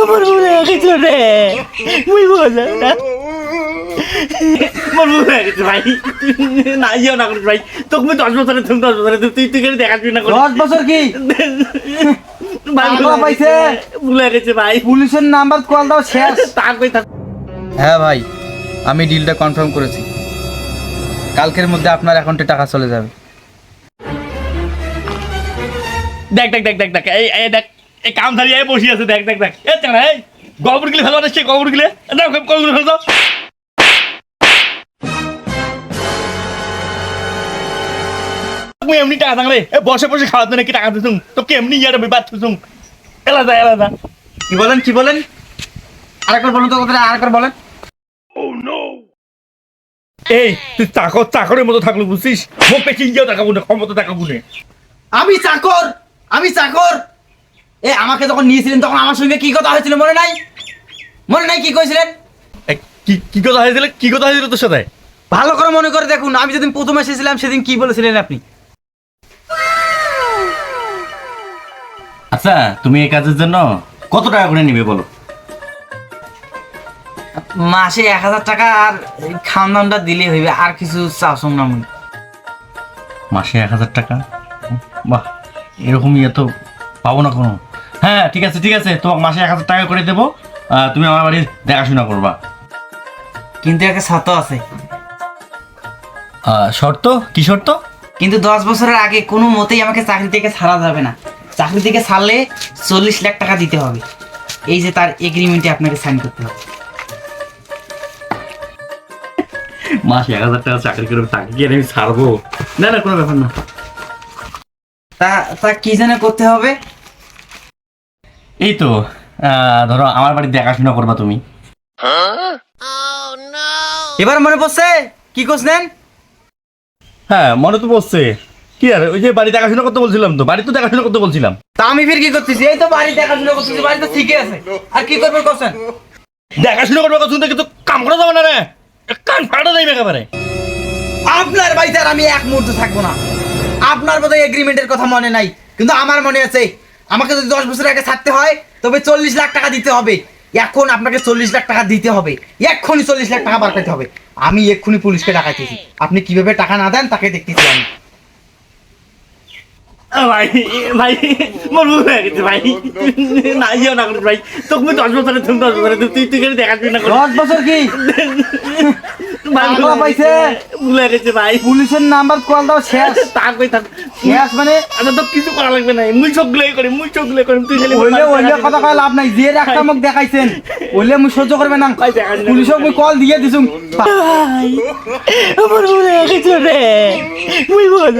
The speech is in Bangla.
আমার ভুল হয়ে গেছে রে মুই বল আমার ভুল হয়ে গেছে ভাই না ইয়ে না করিস ভাই তোকে মুই দশ বছরে তুমি দশ বছরে তুই তুই দেখাচ্ছি না দশ বছর কি পাইছে? ভুল গেছে ভাই পুলিশের নাম্বার কল দাও শেষ কই থাক হ্যাঁ ভাই আমি ডিলটা কনফার্ম করেছি। কালকের মধ্যে আপনার অ্যাকাউন্টে টাকা চলে যাবে। দেখ দেখ দেখ দেখ দেখ এই এই দেখ। এই কাম ধারি এই বসে আছে দেখ দেখ দেখ। এ চানা এই গোবর গিলে ফেলো সে গোবর গিলে। দাও গোবর গিলে তুমি এমনি টাকা থাকলে এ বসে বসে খাওয়াতে নাকি টাকা দিতুম তো কি এমনি ইয়ার বিবাদ দিতুম এলা যা এলা যা। কি বলেন কি বলেন? আরেকবার বলুন তো কথাটা আরেকবার বলেন। এই তুই চাকর চাকরের মতো থাকল বুঝছিস? মুখ পেছি ইয়েও টাকা বুনে ক্ষমতা টাকা বুনে আমি চাকর আমি চাকর। এ আমাকে যখন নিয়েছিলেন তখন আমার সঙ্গে কি কথা হয়েছিল মনে নাই? মনে নাই কি কইছিলেন? কি কি কথা হয়েছিল? কি কথা হয়েছিল তোর সাথে? ভালো করে মনে করে দেখুন আমি যেদিন প্রথম এসেছিলাম সেদিন কি বলেছিলেন আপনি? আচ্ছা তুমি এই কাজের জন্য কত টাকা করে নিবে বলো? মাসে এক হাজার টাকা আর খাওয়ান দাওয়ানটা দিলে হইবে আর কিছু চাওসং না আমি মাসে এক হাজার টাকা? বাহ এরকমই ইয়ে তো পাবো না কোনো। হ্যাঁ ঠিক আছে ঠিক আছে। তোমাকে মাসে এক হাজার টাকা করে দেবো। আহ, তুমি আমার বাড়ির দেখাশোনা করবা। কিন্তু একটা শর্ত আছে। আহ, শর্ত? কি শর্ত? কিন্তু দশ বছরের আগে কোনো মতেই আমাকে চাকরি থেকে ছাড়া যাবে না। চাকরি থেকে ছাড়লে চল্লিশ লাখ টাকা দিতে হবে। এই যে তার এগ্রিমেন্টে আপনাকে সাইন করতে হবে। মাসে এক হাজার টাকা চাকরি করে তাকে গিয়ে আমি ছাড়বো? না না কোনো ব্যাপার না। তা তা কি যেন করতে হবে? এই তো ধরো আমার বাড়ির দেখাশোনা করবা তুমি। এবার মনে পড়ছে? কি করছেন হ্যাঁ মনে তো পড়ছে। কি আর ওই যে বাড়ি দেখাশোনা করতে বলছিলাম তো বাড়ি তো দেখাশোনা করতে বলছিলাম। তা আমি ফির কি করতেছি? এই তো বাড়ি দেখাশোনা করতেছি বাড়ি তো ঠিকই আছে। আর কি করবেন করছেন দেখাশোনা করবার কথা শুনতে কিন্তু কাম করা যাবে না রে। কান ফাটা যাইবে একেবারে। আপনার বাড়িতে আর আমি এক মুহূর্ত থাকব না। আপনার বোধহয় এগ্রিমেন্টের কথা মনে নাই কিন্তু আমার মনে আছে আমাকে যদি দশ বছর আগে ছাড়তে হয় তবে চল্লিশ লাখ টাকা দিতে হবে। এখন আপনাকে চল্লিশ লাখ টাকা দিতে হবে। এক্ষুনি চল্লিশ লাখ টাকা বার করতে হবে। আমি এক্ষুনি পুলিশকে ডাকাইতেছি। আপনি কীভাবে টাকা না দেন তাকে দেখতেছি আমি। ভাই ভাই মোর ভুল হয়ে গেছে ভাই। না ইয়ে না করিস ভাই। তোকে দশ বছরে তুমি দশ বছরে তুই না দশ বছর কি? ভাই ভুল হয়ে? গেছে। ভাই। পুলিশের নাম্বার কল দাও শেষ। থাক শেষ মানে আচ্ছা তো কিছু করা লাগবে না। মুই চোখগুলোই করি মুই চোখগুলোই করি তুই খালি ওইলে ওইলে কথা কয় লাভ নাই যে একটা মুখ দেখাইছেন ওইলে মুই সহ্য করবে না। পুলিশক মুই কল দিয়ে দিছুম আমার ভুল হয়ে গেছে রে মুই বল